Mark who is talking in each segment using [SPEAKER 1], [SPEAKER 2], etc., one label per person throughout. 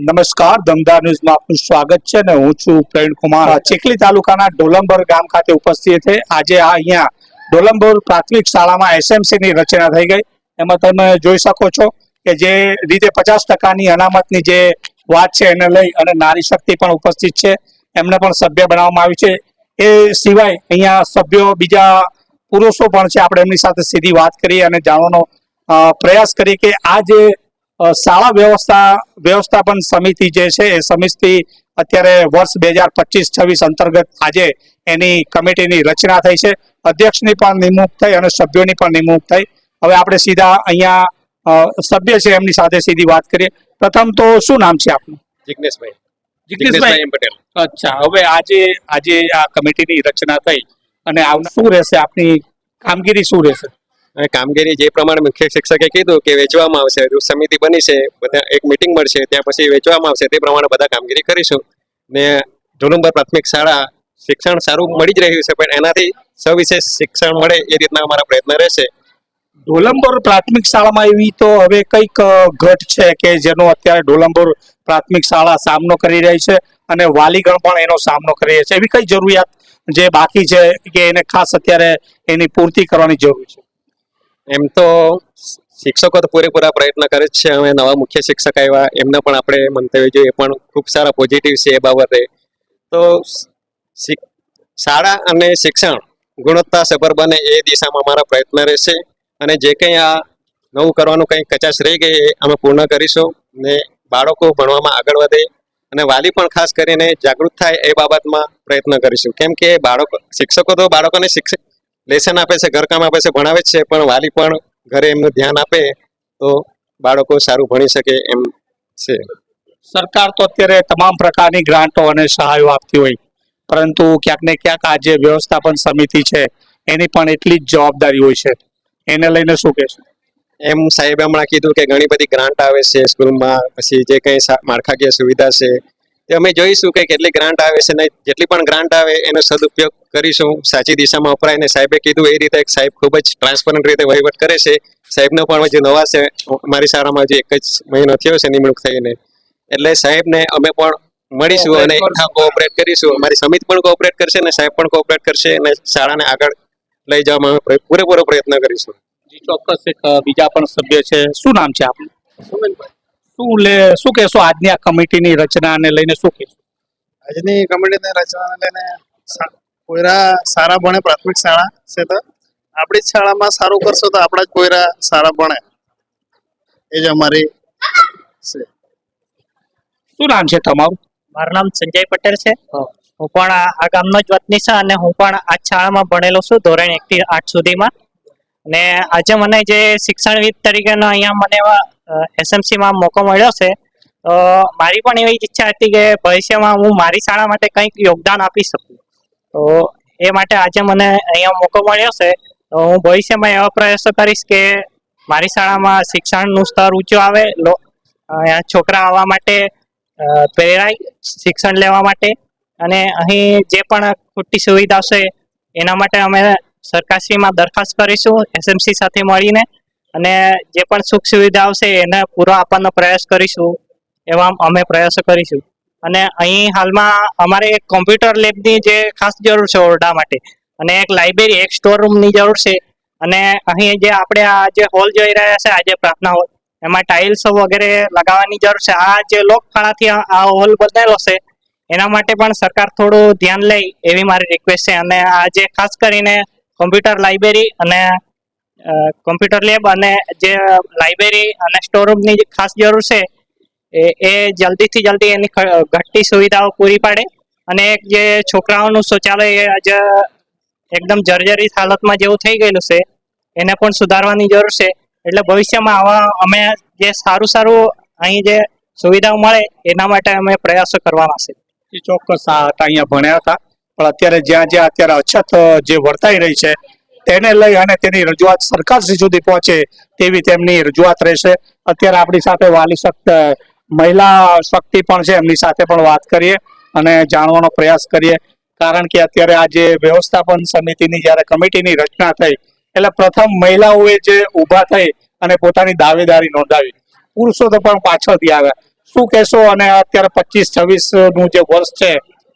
[SPEAKER 1] નમસ્કાર, દમદાર ન્યૂઝમાં આપનું સ્વાગત છે ને હું છું પ્રવીણ કુમાર. ચીખલી તાલુકાના ડોલંબર ગામ ખાતે ઉપસ્થિત છે. આજે આ અહીંયા ડોલંબર પ્રાથમિક શાળામાં એસએમસી ની રચના થઈ ગઈ. એમાં તમે જોઈ શકો છો કે જે રીતે પચાસ ટકાની અનામતની જે વાત છે એને લઈ અને નારી શક્તિ પણ ઉપસ્થિત છે. એમને પણ સભ્ય બનાવવામાં આવ્યું છે. એ સિવાય અહીંયા સભ્યો બીજા પુરુષો પણ છે. આપણે એમની સાથે સીધી વાત કરી અને જાણવાનો પ્રયાસ કરી કે આ જે શાળા વ્યવસ્થા વ્યવસ્થાપન સમિતિ જે છે એ સમિતિ અત્યારે વર્ષ બે હજાર પચીસ છવ્વીસ અંતર્ગત આજે એની કમિટીની રચના થઈ છે. અધ્યક્ષની પણ નિમણૂક થઈ અને સભ્યોની પણ નિમણૂક થઈ. હવે આપણે સીધા અહીંયા સભ્ય છે એમની સાથે સીધી વાત કરીએ. પ્રથમ તો શું નામ છે આપનું?
[SPEAKER 2] જિજ્ઞેશભાઈ
[SPEAKER 1] જિગ્નેશભાઈ.
[SPEAKER 2] જિગ્નેશભાઈ પટેલ.
[SPEAKER 1] અચ્છા હવે આજે આજે આ કમિટીની રચના થઈ અને આવ શું રહેશે? આપની કામગીરી શું રહેશે?
[SPEAKER 2] કામગીરી જે પ્રમાણે મુખ્ય શિક્ષકે કીધું કે વેચવામાં આવશે જો સમિતિ બની છે, બધા એક મિટિંગ મળશે, ત્યાં પછી વેચવામાં આવશે, તે પ્રમાણે બધા કામગીરી કરીશું. ને ધોલુંબર પ્રાથમિક શાળા શિક્ષણ સારું મળી જ રહ્યું છે, પણ એનાથી સવિશેષ શિક્ષણ મળે એ રીતના અમારા પ્રયત્ન રહેશે.
[SPEAKER 1] ઢોલંબોર પ્રાથમિક શાળામાં એવી તો હવે કંઈક ઘટ છે કે જેનો અત્યારે ઢોલંબોર પ્રાથમિક શાળા સામનો કરી રહી છે અને વાલીગણ પણ એનો સામનો કરી રહ્યા છે. એવી કઈ જરૂરિયાત જે બાકી છે કે એને ખાસ અત્યારે એની પૂર્તિ કરવાની જરૂર છે?
[SPEAKER 2] એમ તો શિક્ષકો તો પૂરેપૂરા પ્રયત્ન કરે જ છે. હવે નવા મુખ્ય શિક્ષક આવ્યા. એમને પણ આપણે મંતવ્ય જોઈએ. પણ ખૂબ સારા પોઝિટિવ છે એ બાબતે. તો શાળા અને શિક્ષણ ગુણવત્તા સભર બને એ દિશામાં અમારા પ્રયત્ન રહેશે. અને જે કંઈ આ નવું કરવાનું કંઈ કચાશ રહી ગઈ એ અમે પૂર્ણ કરીશું ને બાળકો ભણવામાં આગળ વધે અને વાલી પણ ખાસ કરીને જાગૃત થાય એ બાબતમાં પ્રયત્ન કરીશું. કેમ કે બાળકો, શિક્ષકો તો બાળકોને શિક્ષક લેસન આપે છે ઘરકામ આપે છે ભણાવે છે પણ વાલી પણ ઘરે એમનું ધ્યાન આપે તો બાળકો સારું ભણી શકે એમ છે.
[SPEAKER 1] સરકાર તો અત્યારે તમામ પ્રકારની ગ્રાન્ટો અને સહાયો આપતી હોય. પરંતુ ક્યાંક ને ક્યાંક આ જે વ્યવસ્થાપન સમિતિ છે એની પણ એટલી જ જવાબદારી હોય છે. એને લઈને શું કહેશો?
[SPEAKER 2] એમ સાહેબે હમણાં કીધું કે ઘણી બધી ગ્રાન્ટ આવે છે સ્કૂલમાં પછી જે કંઈ માળખાકીય સુવિધા છે તે અમે જોઈશું કે કેટલી ગ્રાન્ટ આવે છે ને જેટલી પણ ગ્રાન્ટ આવે એનો સદુપયોગ કરીશું. સાચી દિશામાં વપરાય ને સાહેબે કીધું એ રીતે સાહેબ ખૂબ જ ટ્રાન્સપરન્ટ રીતે વહીવટ કરે છે. સાહેબનો પણ હજુ નવા છે. મારી શાળામાં જે એક જ મહિનો થયો છે નિમણૂક થઈને. એટલે સાહેબને અમે પણ મળીશું અને કોઓપરેટ કરીશું. અમારી સમિતિ પણ કોઓપરેટ કરશે અને સાહેબ પણ કોઓપરેટ કરશે અને શાળાને આગળ લઈ જવામાં અમે પૂરેપૂરો પ્રયત્ન કરીશું.
[SPEAKER 1] જી ચોક્કસ એક બીજા પણ સભ્ય છે. શું નામ છે આપનું? શું લે શું કહેશો આજની આ કમિટીની રચનાને લઈને શું કહેશો?
[SPEAKER 3] આજની કમિટીની રચનાને લઈને કોયરા સારા ભણે પ્રાથમિક શાળા છે તો આપણી જ શાળામાં સારું કરશો તો આપણા જ કોયરા સારા ભણે. એ જ અમારી છે.
[SPEAKER 1] શું નામ છે તમારું?
[SPEAKER 4] મારું નામ સંજય પટેલ છે.
[SPEAKER 1] હું.
[SPEAKER 4] પણ આ આ ગામનો જ વતની છું અને હું પણ આ શાળામાં ભણેલો છું ધોરણ એક થી આઠ સુધીમાં. અને આજે મને જે શિક્ષણવિદ તરીકેનો અહીંયા મને એસએમસી માં મોકો મળ્યો છે. તો મારી પણ એવી ઈચ્છા હતી કે ભવિષ્યમાં હું મારી શાળા માટે કંઈક યોગદાન આપી શકું. તો એ માટે આજે મને અહીંયા મોકો મળ્યો છે. તો હું ભવિષ્યમાં એવા પ્રયાસો કરીશ કે મારી શાળામાં શિક્ષણનું સ્તર ઊંચું આવે છોકરા આવવા માટે પ્રેરાય શિક્ષણ લેવા માટે. અને અહીં જે પણ ખોટી સુવિધા છે, એના માટે અમે સરકારશ્રીમાં દરખાસ્ત કરીશું એસએમસી સાથે મળીને. અને જે પણ સુખ સુવિધા આવશે એને પૂરો આપવાનો પ્રયાસ કરીશું, એવા અમે પ્રયાસો કરીશું. અને અહીં હાલમાં અમારે એક કોમ્પ્યુટર લેબની જે ખાસ જરૂર છે ઓરડા માટે, અને એક લાઇબ્રેરી એક સ્ટોર રૂમની જરૂર છે. અને અહીં જે આપણે આ જે હોલ જોઈ રહ્યા છે આજે પ્રાર્થના હોલ એમાં ટાઇલ્સ વગેરે લગાવવાની જરૂર છે. આ જે લોકફાળાથી આ હોલ બનેલો છે, એના માટે પણ સરકાર થોડું ધ્યાન લે એવી મારી રિક્વેસ્ટ છે. અને આ જે ખાસ કરીને કોમ્પ્યુટર લાઇબ્રેરી અને કોમ્પ્યુટર લેબ અને જે લાઇબ્રેરી અને સ્ટોર રૂમની જે ખાસ જરૂર છે, એ એ જલ્દીથી જલ્દી એની ઘટતી સુવિધાઓ પૂરી પાડે અને એક જે છોકરાઓનું શૌચાલય આજે એકદમ જર્જરિત હાલતમાં જેવું થઈ ગયેલું છે, એને પણ સુધારવાની જરૂર છે. એટલે ભવિષ્યમાં આવા અમે જે સારું સારું અહીં જે સુવિધાઓ મળે, એના માટે અમે પ્રયાસો કરવાના છે.
[SPEAKER 1] ચોક્કસ હતા અહીંયા ભણ્યા હતા, પણ અત્યારે જ્યાં જ્યાં અત્યારે અછત જે વર્તાઈ રહી છે તેને લઈ અને તેની રજૂઆત સરકાર સુધી પહોંચે તેવી તેમની રજૂઆત રહેશે. અત્યારે આપણી સાથે વાલી શક્તિ મહિલા શક્તિ પણ છે, એમની સાથે પણ વાત કરીએ અને જાણવાનો પ્રયાસ કરીએ. કારણ કે અત્યારે આ જે વ્યવસ્થાપન સમિતિની જ્યારે કમિટીની રચના થઈ, એટલે પ્રથમ મહિલાઓએ જે ઊભા થઈ અને પોતાની દાવેદારી નોંધાવી. પુરુષો તો પણ પાછળથી આવ્યા. શું કહેશો? અને અત્યારે પચીસ છવ્વીસનું જે વર્ષ છે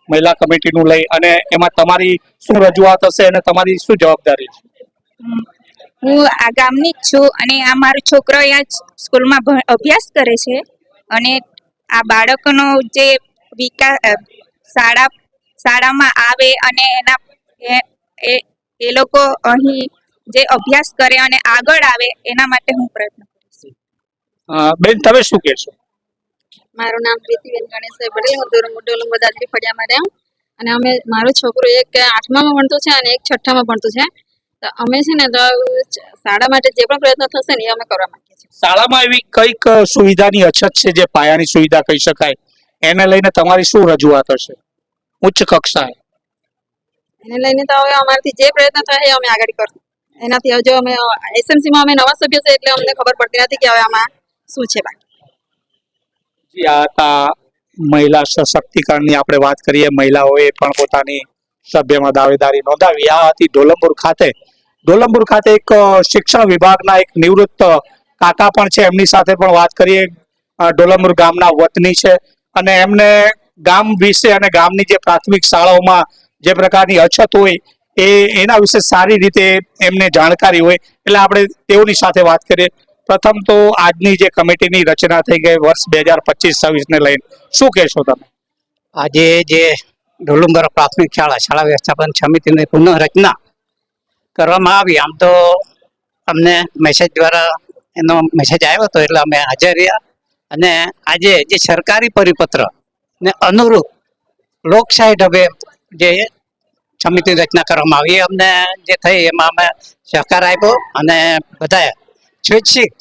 [SPEAKER 1] મહિલા કમિટીનું લઈ અને એમાં તમારી શું રજૂઆત હશે અને તમારી શું જવાબદારી છે?
[SPEAKER 5] હું આ ગામની જ છું અને આ મારો છોકરો અહીંયા સ્કૂલમાં અભ્યાસ કરે છે અને આ બાળકોનો જે વિકાસ શાળા શાળામાં આવે અને એના એ- લોકો અહીં જે અભ્યાસ કરે અને આગળ આવે એના માટે હું પ્રયત્ન કરીશ.
[SPEAKER 1] બેન તમે શું કહેશો?
[SPEAKER 6] મારું નામ પ્રીતિબેન ગણેશભાઈ પટેલ હું ધોરણ ડોલમ બદાદરી ફળિયામાં રહું. અને અમે મારો છોકરો એક આઠમામાં ભણતો છે અને એક છઠ્ઠામાં ભણતો છે. તો અમે છે ને શાળા માટે જે પણ પ્રયત્ન થશે ને એ અમે કરવા માંગીએ છીએ.
[SPEAKER 1] શાળામાં એવી કંઈક સુવિધાની અછત છે જે પાયાની સુવિધા કહી શકાય? એને લઈને તમારી શું રજૂઆત હશે? ઉચ્ચ કક્ષાએ.
[SPEAKER 6] એને લઈને તો હવે અમારાથી જે પ્રયત્ન થાય એ અમે આગળ કરશું એનાથી હજુ અમે એસએમસીમાં અમે નવા સભ્ય છે એટલે અમને ખબર પડતી નથી કે હવે આમાં શું છે બાકી.
[SPEAKER 1] હતા મહિલા સશક્તિકરણની આપણે વાત કરીએ, મહિલાઓએ પણ પોતાની સભ્યમાં દાવેદારી નોંધાવી. આ હતી ઢોલંબુર ખાતે. ઢોલંબુર ખાતે એક શિક્ષણ વિભાગના એક નિવૃત્ત કાકા પણ છે. એમની સાથે પણ વાત કરીએ. ઢોલમપુર ગામના વતની છે અને એમને ગામ વિશે અને ગામની જે પ્રાથમિક શાળાઓમાં જે પ્રકારની અછત હોય, એ એના વિશે સારી રીતે એમને જાણકારી હોય. એટલે આપણે તેઓની સાથે વાત કરીએ. પ્રથમ તો આજની જે કમિટીની રચના થઈ ગઈ વર્ષ બે હજાર પચીસ છવ્વીસ ને લઈને. શું કહેશો તમે?
[SPEAKER 7] આજે જે ઢોલુંગર પ્રાથમિક શાળા શાળા વ્યવસ્થાપન સમિતિની પુનઃરચના કરવામાં આવી. આમ તો અમને મેસેજ દ્વારા એનો મેસેજ આવ્યો હતો એટલે અમે હાજર રહ્યા. અને આજે જે સરકારી પરિપત્ર ને અનુરૂપ લોકશાહી ઢબે જે સમિતિની રચના કરવામાં આવી અમને જે થઈ એમાં અમે સહકાર આપ્યો અને બધાએ સ્વૈચ્છિક.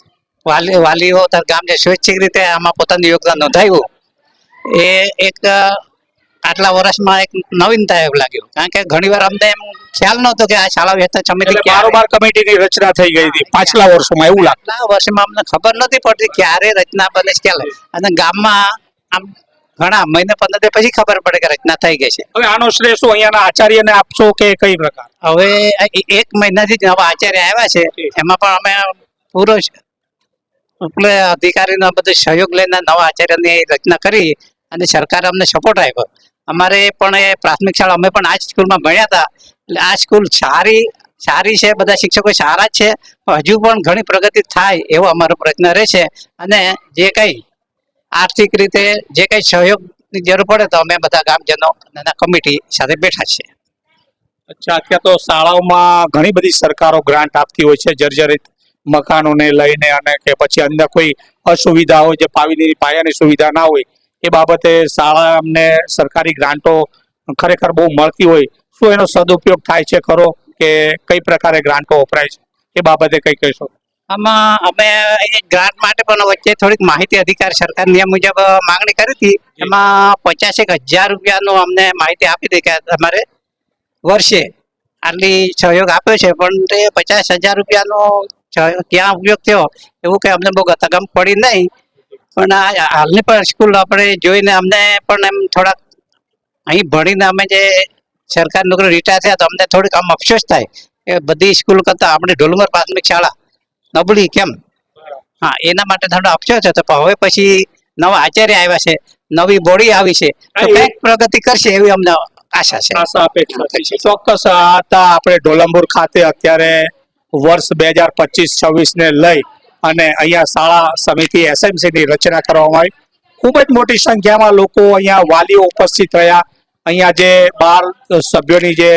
[SPEAKER 7] વાલી વાલીઓ ગામને સ્વૈચ્છિક રીતે આમાં પોતાનું યોગદાન નોંધાવ્યું એ એક આટલા વર્ષમાં એક નવીનતા એવું લાગ્યું. કારણ કે ઘણીવાર અમને એમ ખ્યાલ નહોતો કે આ શાળા વ્યવસ્થા સમિતિ
[SPEAKER 1] બારોબાર કમિટીની રચના થઈ ગઈ હતી પાછલા વર્ષોમાં એવું લાગતું
[SPEAKER 7] વર્ષમાં અમને ખબર નથી પડતી ક્યારે રચના બને છે ક્યારે અને ગામમાં આમ ઘણા મહિને પંદર પછી ખબર પડે કે રચના થઈ ગઈ છે.
[SPEAKER 1] હવે આનો શ્રેય શું? અહીંયાના આચાર્યને આપશો કે કઈ પ્રકાર?
[SPEAKER 7] હવે એક મહિનાથી જ નવા આચાર્ય આવ્યા છે. એમાં પણ અમે પૂરો જ એટલે અધિકારીનો બધો સહયોગ લઈને નવા આચાર્યની રચના કરી અને સરકારે અમને સપોર્ટ આપ્યો. અમારે પણ એ પ્રાથમિક શાળા, અમે પણ આ સ્કૂલમાં ભણ્યા હતા. એટલે આ સ્કૂલ સારી સારી છે, બધા શિક્ષકો સારા જ છે. હજુ પણ ઘણી પ્રગતિ થાય એવો અમારો પ્રયત્ન રહેશે. અને જે કંઈ આર્થિક રીતે જે કંઈ સહયોગની જરૂર પડે તો અમે બધા ગામજનો અને કમિટી સાથે બેઠા છીએ.
[SPEAKER 1] અચ્છા, અત્યારે તો શાળાઓમાં ઘણી બધી સરકારો ગ્રાન્ટ આપતી હોય છે, જર્જરિત. મકાનોને લઈને અને કે પછી અન્ય કોઈ અસુવિધા હોય જે પાવીની પાયાની સુવિધા ના હોય, એ બાબતે શાળા અમને સરકારી ગ્રાન્ટો ખરેખર બહુ મળતી હોય શું એનો સદુપયોગ થાય છે ખરો કે કઈ પ્રકારે ગ્રાન્ટો વપરાય છે? એ બાબતે કઈ કહીશું?
[SPEAKER 7] આમાં અમે ગ્રાન્ટ માટે પણ વચ્ચે થોડીક માહિતી અધિકાર સરકાર નિયમ મુજબ માંગણી કરી હતી. એમાં પચાસેક હજાર રૂપિયાનું અમને માહિતી આપી હતી કે તમારે વર્ષે આટલી સહયોગ આપ્યો છે, પણ તે પચાસ હજાર રૂપિયાનો ક્યાં ઉપયોગ થયો. એવું કે અમને બહુ ગતાગમ પડી નહીં. પણ આ હાલની પણ સ્કૂલ આપણે જોઈને અમને પણ એમ થોડાક અહીં ભણીને અમે જે સરકાર નોકરી રિટાયર થયા તો અમને થોડીક આમ અફસોસ થાય કે બધી સ્કૂલ કરતાં આપણે ઢોલમર પ્રાથમિક શાળા નબળી કેમ? હા એના માટે થોડો અફસોસ હતો પણ હવે પછી નવા આચાર્ય આવ્યા છે નવી બોડી આવી છે તો કંઈક પ્રગતિ કરશે એવી અમને આશા છે.
[SPEAKER 1] આશા અપેક્ષા છે. ચોક્કસ આ હતા આપણે ઢોલંબુર ખાતે અત્યારે વર્ષ બે હજાર પચીસ છવ્વીસ ને લઈ અને અહીંયા શાળા સમિતિ એસએમસી ની રચના કરવામાં આવી. ખૂબ જ મોટી સંખ્યામાં લોકો અહીંયા વાલીઓ ઉપસ્થિત રહ્યા. અહીંયા જે બાર સભ્યોની જે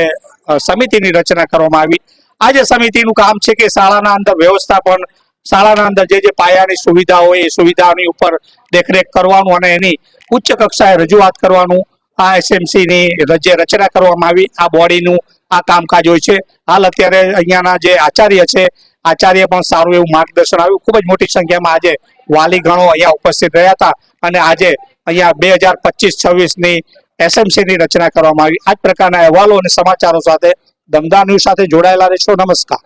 [SPEAKER 1] સમિતિની રચના કરવામાં આવી. આ જે સમિતિનું કામ છે કે શાળાના અંદર વ્યવસ્થાપન, શાળાના અંદર જે જે પાયાની સુવિધા હોય એ સુવિધાઓની ઉપર દેખરેખ કરવાનું અને એની ઉચ્ચ કક્ષાએ રજૂઆત કરવાનું આ એસએમસીની જે રચના કરવામાં આવી. આ બોડીનું આ કામકાજ હોય છે. હાલ અત્યારે અહીંયાના જે આચાર્ય છે, આચાર્ય પણ સારું એવું માર્ગદર્શન આવ્યું. ખૂબ જ મોટી સંખ્યામાં આજે વાલી ગણો અહીંયા ઉપસ્થિત રહ્યા હતા અને આજે અહીંયા બે હજાર પચીસ છવ્વીસની ની એસએમસી રચના કરવામાં આવી. આ પ્રકારના અહેવાલો અને સમાચારો સાથે દમદાર ન્યૂઝ સાથે જોડાયેલા રહેશો. નમસ્કાર.